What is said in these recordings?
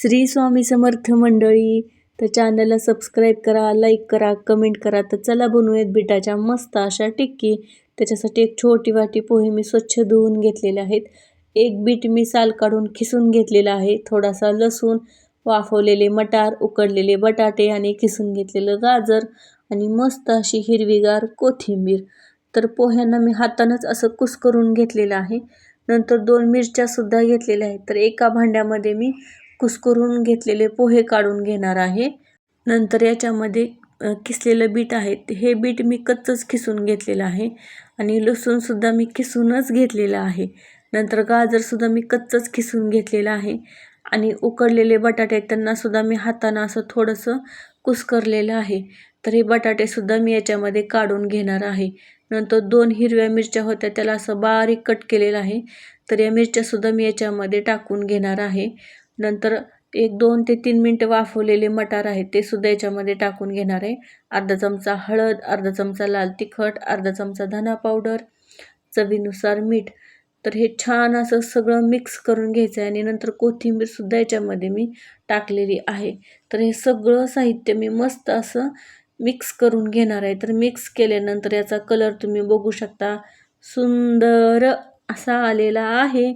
श्री स्वामी समर्थ मंडळी तर चॅनलला सबस्क्राईब करा लाईक करा कमेंट करा तर चला बनवूयात बिटाच्या मस्त अशा टिक्की. त्याच्यासाठी एक छोटी वाटी पोहे मी स्वच्छ धुवून घेतलेले आहेत. एक बीट मी साल काढून खिसून घेतलेला आहे. थोडासा लसूण वाफवलेले मटार उकडलेले बटाटे आणि खिसून घेतलेलं गाजर आणि मस्त अशी हिरवीगार कोथिंबीर. तर पोह्यांना मी हातानंच असं कुस करून घेतलेलं आहे. नंतर दोन मिरच्यासुद्धा घेतलेल्या आहेत. तर एका भांड्यामध्ये मी कुस्करून घेतलेले पोहे काढून घेणार आहे. नंतर याच्यामध्ये किसलेलं बीट आहे हे बीट मी कच्चंच खिसून घेतलेलं आहे आणि लसूणसुद्धा मी खिसूनच घेतलेलं आहे. नंतर गाजरसुद्धा मी कच्चंच खिसून घेतलेलं आहे आणि उकडलेले बटाटे आहेत त्यांनासुद्धा मी हातानं असं थोडंसं कुस्करलेलं आहे. तर हे बटाटेसुद्धा मी याच्यामध्ये काढून घेणार आहे. नंतर दोन हिरव्या मिरच्या होत्या त्याला असं बारीक कट केलेलं आहे. तर या मिरच्यासुद्धा मी याच्यामध्ये टाकून घेणार आहे. नंतर एक दोन ते तीन मिनटं वाफवलेले मटार आहेत ते सुद्धा याच्यामध्ये टाकून घेणार आहे. अर्धा चमचा हळद अर्धा चमचा लाल तिखट अर्धा चमचा धना पावडर चवीनुसार मीठ. तर हे छान असं सगळं मिक्स करून घ्यायचं आहे आणि नंतर कोथिंबीरसुद्धा याच्यामध्ये मी टाकलेली आहे. तर हे सगळं साहित्य मी मस्त असं मिक्स करून घेणार आहे. तर मिक्स केल्यानंतर याचा कलर तुम्ही बघू शकता. सुंदर असा आलेला आहे.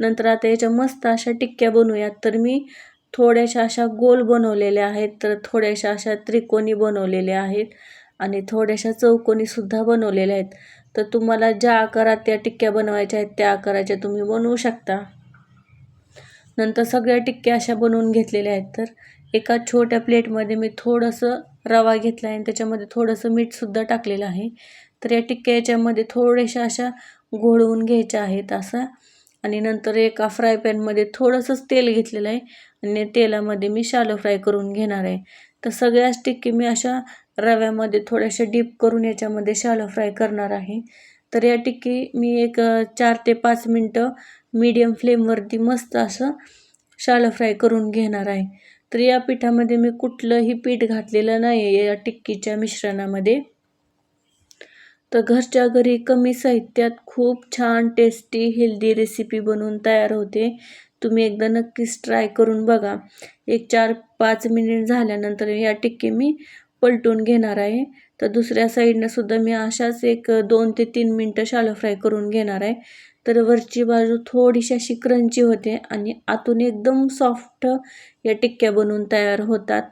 नंतर आता याच्या मस्त अशा टिक्क्या बनवूयात. तर मी थोड्याशा अशा गोल बनवलेल्या आहेत तर थोड्याशा अशा त्रिकोणी बनवलेल्या आहेत आणि थोड्याशा चौकोनीसुद्धा बनवलेल्या आहेत. तर तुम्हाला ज्या आकारात त्या टिक्क्या बनवायच्या आहेत त्या आकाराच्या तुम्ही बनवू शकता. नंतर सगळ्या टिक्क्या अशा बनवून घेतलेल्या आहेत. तर एका छोट्या प्लेटमध्ये मी थोडंसं रवा घेतला आहे आणि त्याच्यामध्ये थोडंसं मीठसुद्धा टाकलेलं आहे. तर या टिक्क्या याच्यामध्ये थोड्याशा अशा घोळवून घ्यायच्या आहेत असं आणि नंतर एका फ्राय पॅनमध्ये थोडंसंच तेल घेतलेलं आहे. आणि तेलामध्ये मी शालो फ्राय करून घेणार आहे. तर सगळ्याच टिक्की मी अशा रव्यामध्ये थोड्याशा डीप करून याच्यामध्ये शालो फ्राय करणार आहे. तर या टिक्की मी एक चार ते पाच मिनटं मीडियम फ्लेमवरती मस्त असं शालो फ्राय करून घेणार आहे. तर या पिठामध्ये मी कुठलंही पीठ घातलेलं नाही आहे या टिक्कीच्या मिश्रणामध्ये. तर घरच्या घरी कमी साहित्यात खूप छान टेस्टी हेल्दी रेसिपी बनवून तयार होते. तुम्ही एकदा नक्कीच ट्राय करून बघा. एक चार पाच मिनिट झाल्यानंतर या टिक्की मी पलटून घेणार आहे. तर दुसऱ्या साईडनं सुद्धा मी अशाच एक दोन ते तीन मिनटं शालो फ्राय करून घेणार आहे. तर वरची बाजू थोडीशी अशी क्रंची होते आणि आतून एकदम सॉफ्ट या टिक्क्या बनवून तयार होतात.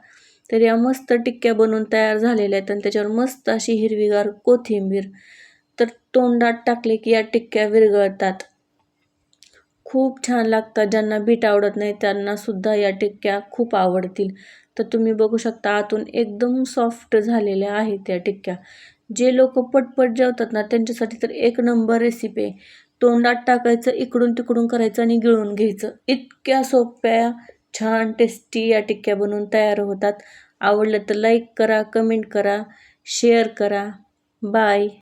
तर या मस्त टिक्क्या बनवून तयार झालेल्या आहेत आणि त्याच्यावर मस्त अशी हिरवीगार कोथिंबीर तर तोंडात टाकले की या टिक्क्या विरघळतात. खूप छान लागतात. ज्यांना बीट आवडत नाही त्यांनासुद्धा या टिक्क्या खूप आवडतील. तर तुम्ही बघू शकता आतून एकदम सॉफ्ट झालेल्या आहेत या टिक्क्या. जे लोक पटपट जेवतात ना त्यांच्यासाठी तर एक नंबर रेसिपी आहे. तोंडात टाकायचं इकडून तिकडून करायचं आणि गिळून घ्यायचं. इतक्या सोप्या छान टेस्टी या टिक्क्या बनवून तयार होतात. आवडलं तर लाईक करा कमेंट करा शेअर करा. बाय